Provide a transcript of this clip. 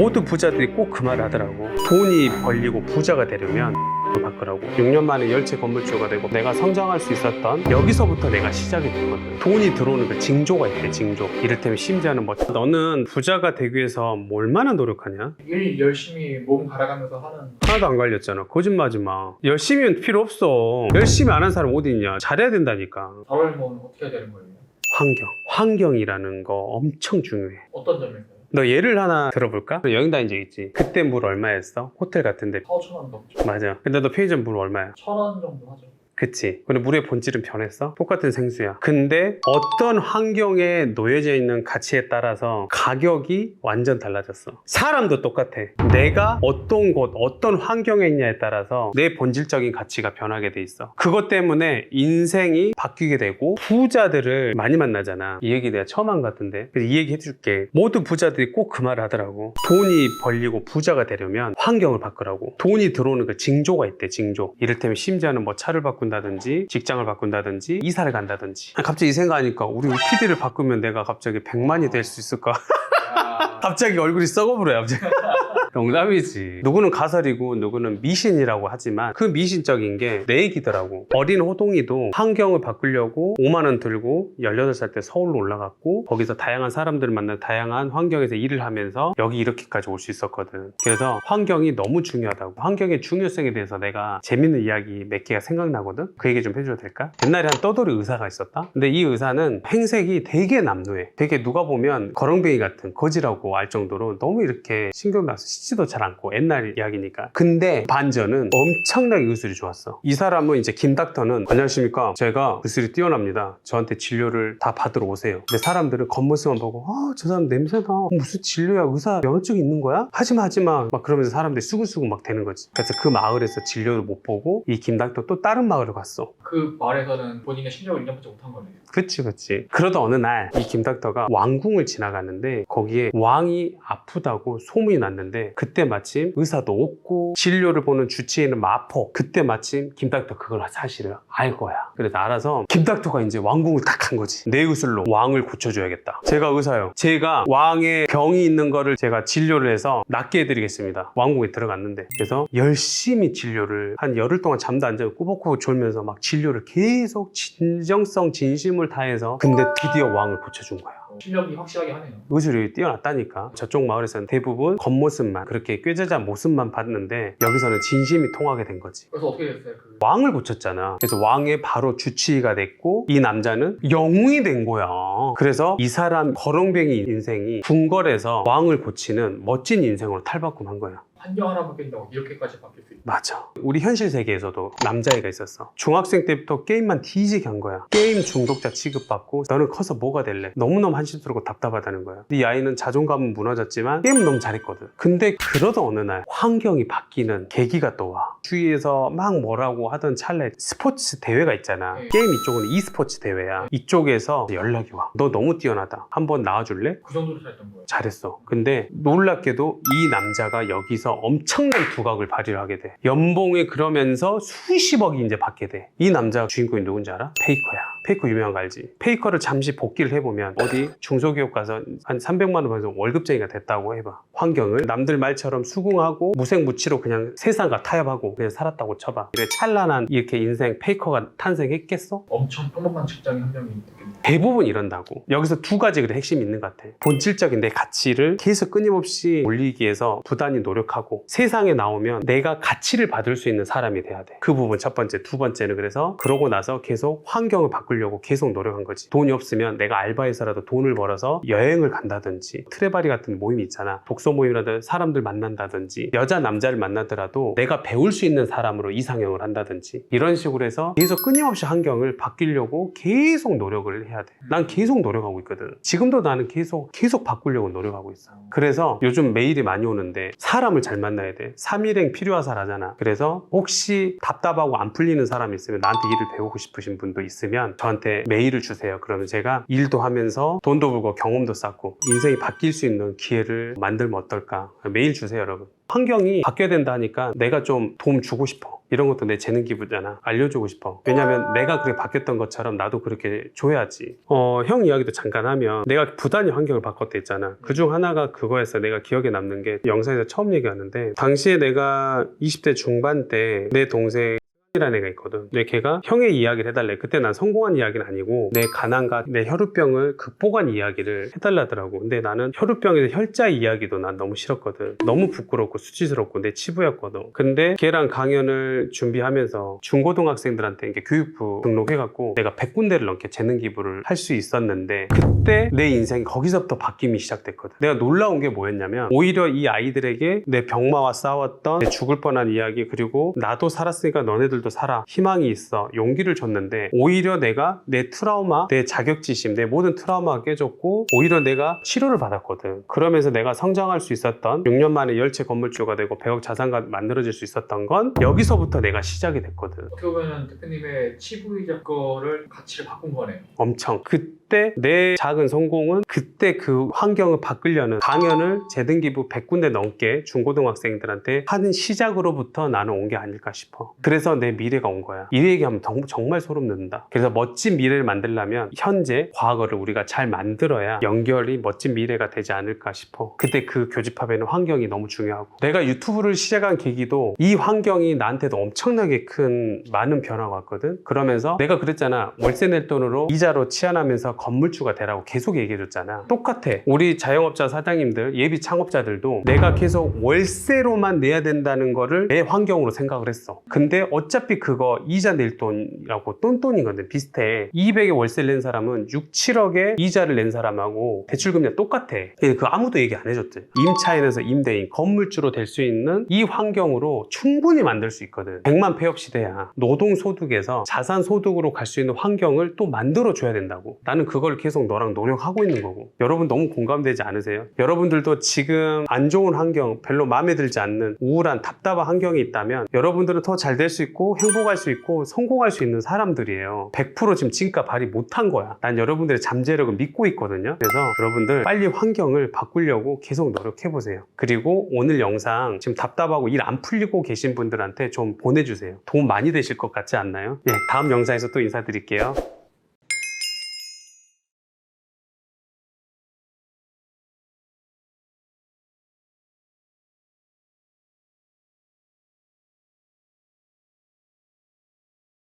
모든 부자들이 꼭 그 말 하더라고. 돈이 벌리고 부자가 되려면 바꾸라고. 6년 만에 열채 건물주가 되고 내가 성장할 수 있었던 여기서부터 내가 시작이 됐거든. 돈이 들어오는 그 징조가 있대 징조. 이를테면 심지어는 뭐 너는 부자가 되기 위해서 뭐 얼마나 노력하냐? 일 열심히 몸 갈아가면서 하는 하나도 안 갈렸잖아. 거짓말하지 마. 열심히는 필요 없어. 열심히 안 한 사람 어디 있냐? 잘해야 된다니까. 4월면 어떻게 해야 되는 거예요? 환경. 환경이라는 거 엄청 중요해. 어떤 점에서요? 너 예를 하나 들어볼까? 너 여행 다닌 적 있지? 그때 물 얼마였어? 호텔 같은데 4, 5천 원 넘죠. 맞아 근데 너 편의점 물 얼마야? 천 원 정도 하죠. 그치. 근데 물의 본질은 변했어? 똑같은 생수야. 근데 어떤 환경에 놓여져 있는 가치에 따라서 가격이 완전 달라졌어. 사람도 똑같아. 내가 어떤 곳, 어떤 환경에 있냐에 따라서 내 본질적인 가치가 변하게 돼 있어. 그것 때문에 인생이 바뀌게 되고 부자들을 많이 만나잖아. 이 얘기 내가 처음 한 것 같은데. 그래서 이 얘기 해줄게. 모든 부자들이 꼭 그 말을 하더라고. 돈이 벌리고 부자가 되려면 환경을 바꾸라고. 돈이 들어오는 그 징조가 있대, 징조. 이를테면 심지어는 뭐 차를 바꾼 다든지 직장을 바꾼다든지 이사를 간다든지. 아, 갑자기 이 생각하니까 우리 PD를 바꾸면 내가 갑자기 100만이 될 수 있을까? 갑자기 얼굴이 썩어버려요, 갑자기. 농담이지. 누구는 가설이고 누구는 미신이라고 하지만 그 미신적인 게 내 얘기더라고. 어린 호동이도 환경을 바꾸려고 5만 원 들고 18살 때 서울로 올라갔고 거기서 다양한 사람들을 만나 다양한 환경에서 일을 하면서 여기 이렇게까지 올 수 있었거든. 그래서 환경이 너무 중요하다고. 환경의 중요성에 대해서 내가 재밌는 이야기 몇 개가 생각나거든. 그 얘기 좀 해줘도 될까? 옛날에 한 떠돌이 의사가 있었다. 근데 이 의사는 행색이 되게 남루해. 되게 누가 보면 거렁뱅이 같은 거지라고 알 정도로 너무 이렇게 신경 나서 씻지도 잘 않고 옛날 이야기니까. 근데 반전은 엄청나게 의술이 좋았어. 이 사람은 이제 김 닥터는 안녕하십니까. 제가 의술이 뛰어납니다. 저한테 진료를 다 받으러 오세요. 근데 사람들은 겉모습만 보고 아, 저 사람 냄새나. 무슨 진료야? 의사 면허증 있는 거야? 하지마 하지마. 막 그러면서 사람들이 수근수근 막 되는 거지. 그래서 그 마을에서 진료를 못 보고 이 김 닥터 또 다른 마을을 갔어. 그 말에서는 본인의 실력을 인정받지 못한 거네요. 그치 그치 그러다 어느 날 이 김 닥터가 왕궁을 지나갔는데 거기에 왕이 아프다고 소문이 났는데 그때 마침 의사도 없고 진료를 보는 주치의는 마포 그때 마침 김닥터 그걸 사실을 알 거야. 그래서 알아서 김닥터가 이제 왕궁을 딱 한 거지. 내 의술로 왕을 고쳐줘야겠다. 제가 의사요. 제가 왕의 병이 있는 거를 제가 진료를 해서 낫게 해드리겠습니다. 왕궁에 들어갔는데. 그래서 열심히 진료를 한 열흘 동안 잠도 안 자고 꾸벅꾸벅 졸면서 막 진료를 계속 진정성 진심을 다해서 근데 드디어 왕을 고쳐준 거야. 어, 실력이 확실하게 하네요. 의술이 뛰어났다니까. 저쪽 마을에서는 대부분 겉모습만 그렇게 꾀죄자 모습만 봤는데 여기서는 진심이 통하게 된 거지. 그래서 어떻게 됐어요? 그? 왕을 고쳤잖아. 그래서 왕의 바로 주치의가 됐고 이 남자는 영웅이 된 거야. 그래서 이 사람 거렁뱅이 인생이 궁궐에서 왕을 고치는 멋진 인생으로 탈바꿈한 거야 환경 하나 바뀐다고 이렇게까지 바뀔 수 있다. 맞아. 우리 현실 세계에서도 남자애가 있었어. 중학생 때부터 게임만 뒤지게 한 거야. 게임 중독자 취급받고 너는 커서 뭐가 될래? 너무너무 한심스럽고 답답하다는 거야. 이 아이는 자존감은 무너졌지만 게임 너무 잘했거든. 근데 그러던 어느 날 환경이 바뀌는 계기가 또 와. 주위에서 막 뭐라고 하던 찰나에 스포츠 대회가 있잖아. 네. 게임 이쪽은 e스포츠 대회야. 이쪽에서 연락이 와. 너 너무 뛰어나다. 한번 나와줄래? 그 정도로 잘했던 거예요. 잘했어. 근데 놀랍게도 이 남자가 여기서 엄청난 두각을 발휘를 하게 돼. 연봉에 그러면서 수십억이 이제 받게 돼. 이 남자 주인공이 누군지 알아? 페이커야. 페이커 유명한 거 알지? 페이커를 잠시 복귀를 해보면 어디 중소기업 가서 한 300만 원 벌면서 월급쟁이가 됐다고 해봐. 환경을 남들 말처럼 수긍하고 무색무취로 그냥 세상과 타협하고 그냥 살았다고 쳐봐. 이래 찬란한 이렇게 인생 페이커가 탄생했겠어? 엄청 평범한 직장인 한 명이. 대부분 이런다고. 여기서 두 가지 그래 핵심이 있는 것 같아. 본질적인 내 가치를 계속 끊임없이 올리기 위해서 부단히 노력하고 세상에 나오면 내가 가치를 받을 수 있는 사람이 돼야 돼. 그 부분 첫 번째. 두 번째는 그래서 그러고 나서 계속 환경을 바꾸려고 계속 노력한 거지. 돈이 없으면 내가 알바해서라도 돈을 벌어서 여행을 간다든지 트레바리 같은 모임이 있잖아. 독서 모임이라도 사람들 만난다든지 여자 남자를 만나더라도 내가 배울 수 있는 사람으로 이상형을 한다든지 이런 식으로 해서 계속 끊임없이 환경을 바뀌려고 계속 노력을 해야 돼. 난 계속 노력하고 있거든. 지금도 나는 계속 계속 바꾸려고 노력하고 있어. 그래서 요즘 메일이 많이 오는데 사람을 잘 만나야 돼. 3일행 필요하사라잖아. 그래서 혹시 답답하고 안 풀리는 사람이 있으면 나한테 일을 배우고 싶으신 분도 있으면 저한테 메일을 주세요. 그러면 제가 일도 하면서 돈도 벌고 경험도 쌓고 인생이 바뀔 수 있는 기회를 만들면 어떨까? 메일 주세요, 여러분. 환경이 바뀌어야 된다 하니까 내가 좀 도움 주고 싶어. 이런 것도 내 재능 기부잖아. 알려주고 싶어. 왜냐면 내가 그렇게 바뀌었던 것처럼 나도 그렇게 줘야지. 어, 형 이야기도 잠깐 하면 내가 부단히 환경을 바꿨다 했잖아. 그 중 하나가 그거였어. 내가 기억에 남는 게 영상에서 처음 얘기하는데 당시에 내가 20대 중반 때 내 동생 이라는 애가 있거든. 근데 걔가 형의 이야기를 해달래. 그때 난 성공한 이야기는 아니고 내 가난과 내 혈우병을 극복한 이야기를 해달라더라고. 근데 나는 혈우병에서 혈자 이야기도 난 너무 싫었거든. 너무 부끄럽고 수치스럽고 내 치부였거든. 근데 걔랑 강연을 준비하면서 중고등학생들한테 이렇게 교육부 등록해갖고 내가 100군데를 넘게 재능 기부를 할 수 있었는데 그때 내 인생이 거기서부터 바뀜이 시작됐거든. 내가 놀라운 게 뭐였냐면 오히려 이 아이들에게 내 병마와 싸웠던 내 죽을 뻔한 이야기 그리고 나도 살았으니까 너네들 도 살아 희망이 있어 용기를 줬는데 오히려 내가 내 트라우마 내 자격지심 내 모든 트라우마가 깨졌고 오히려 내가 치료를 받았거든. 그러면서 내가 성장할 수 있었던 6년 만에 열채 건물주가 되고 100억 자산가 만들어질 수 있었던 건 여기서부터 내가 시작이 됐거든. 어떻게 보면 대표님의 치부이자 거를 가치를 바꾼 거네요. 엄청. 그 때 내 작은 성공은 그때 그 환경을 바꾸려는 강연을 재등기부 100군데 넘게 중고등학생들한테 하는 시작으로부터 나는 온 게 아닐까 싶어. 그래서 내 미래가 온 거야. 이 얘기하면 정- 정말 소름 돋는다. 그래서 멋진 미래를 만들려면 현재 과거를 우리가 잘 만들어야 연결이 멋진 미래가 되지 않을까 싶어. 그때 그 교집합에는 환경이 너무 중요하고. 내가 유튜브를 시작한 계기도 이 환경이 나한테도 엄청나게 큰 많은 변화가 왔거든. 그러면서 내가 그랬잖아. 월세 낼 돈으로 이자로 치안하면서 건물주가 되라고 계속 얘기해줬잖아. 똑같아. 우리 자영업자 사장님들 예비 창업자들도 내가 계속 월세로만 내야 된다는 거를 내 환경으로 생각을 했어. 근데 어차피 그거 이자 낼 돈이라고 똔똔이거든 비슷해. 200에 월세를 낸 사람은 6, 7억에 이자를 낸 사람하고 대출금리가 똑같아. 그 아무도 얘기 안 해줬대. 임차인에서 임대인 건물주로 될 수 있는 이 환경으로 충분히 만들 수 있거든. 100만 폐업 시대야. 노동소득에서 자산소득으로 갈 수 있는 환경을 또 만들어줘야 된다고. 나는 그걸 계속 너랑 노력하고 있는 거고. 여러분 너무 공감되지 않으세요? 여러분들도 지금 안 좋은 환경 별로 마음에 들지 않는 우울한 답답한 환경이 있다면 여러분들은 더 잘 될 수 있고 행복할 수 있고 성공할 수 있는 사람들이에요. 100% 지금 진가 발휘 못한 거야. 난 여러분들의 잠재력을 믿고 있거든요. 그래서 여러분들 빨리 환경을 바꾸려고 계속 노력해보세요. 그리고 오늘 영상 지금 답답하고 일 안 풀리고 계신 분들한테 좀 보내주세요. 도움 많이 되실 것 같지 않나요? 예, 다음 영상에서 또 인사드릴게요